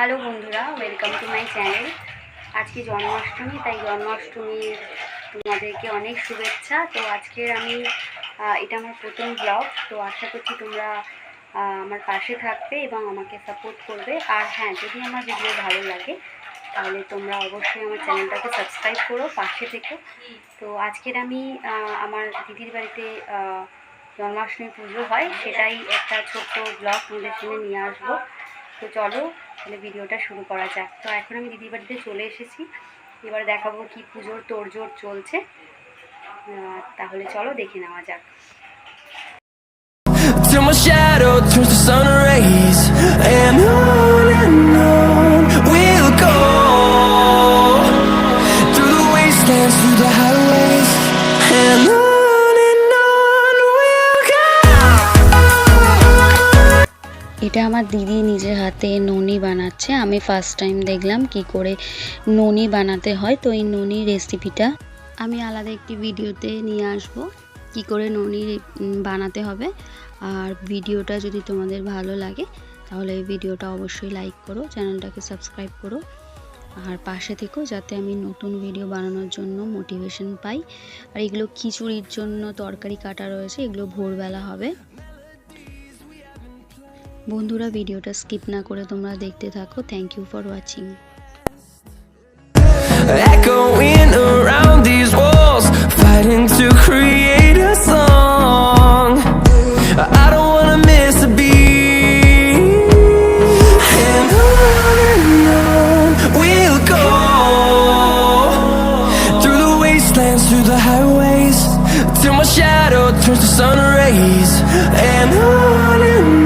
Hello বন্ধুরা welcome to my channel আজকে জন্মাষ্টমী, তাই জন্মাষ্টমী তোমাদেরকে অনেক শুভেচ্ছা। তো আজকের আমি এটা আমার প্রথম ব্লগ তো আশা করছি তোমরা আমার পাশে থাকবে এবং আমাকে সাপোর্ট করবে। আর হ্যাঁ যদি আমার ভিডিও ভালো লাগে, তাহলে তোমরা অবশ্যই আমার চ্যানেলটাকে সাবস্ক্রাইব করো, পাশে থেকে। তো আজকের আমি আমার দিদির বাড়িতে জন্মাষ্টমী পুজো হয়, সেটাই একটা ছোট্ট ব্লগ তোমাদের সঙ্গে নিয়ে আসব। তো চলো তাহলে ভিডিওটা শুরু করা যাক। তো এখন আমি দিদির বাড়িতে চলে এসেছি। এবার দেখাবো কি পুজোর তোড়জোড় চলছে। তাহলে চলো দেখে নেওয়া যাক। Till my shadow, turns to sun rays, And on এটা আমার দিদি নিজের হাতে ননি বানাচ্ছে। আমি ফার্স্ট টাইম দেখলাম কি করে ননি বানাতে হয়। তো এই ননি রেসিপিটা আমি আলাদা একটি ভিডিওতে নিয়ে আসব, কি করে ননি বানাতে হবে। আর ভিডিওটা যদি তোমাদের ভালো লাগে, তাহলে এই ভিডিওটা অবশ্যই লাইক করো, চ্যানেলটাকে সাবস্ক্রাইব করো। আর পাশে থেকেও যাতে আমি নতুন ভিডিও বানানোর জন্য মোটিভেশন পাই। আর এগুলো খিচুড়ির জন্য তরকারি কাটা রয়েছে, এগুলো ভোরবেলা হবে। বন্ধুরা ভিডিওটা স্কিপ না করে তোমরা দেখতে থাকো thank you for watching around these walls, fighting to create song. I don't miss a beat. And on and on the wastelands, through the till my shadow turns to sun rays. And on and on.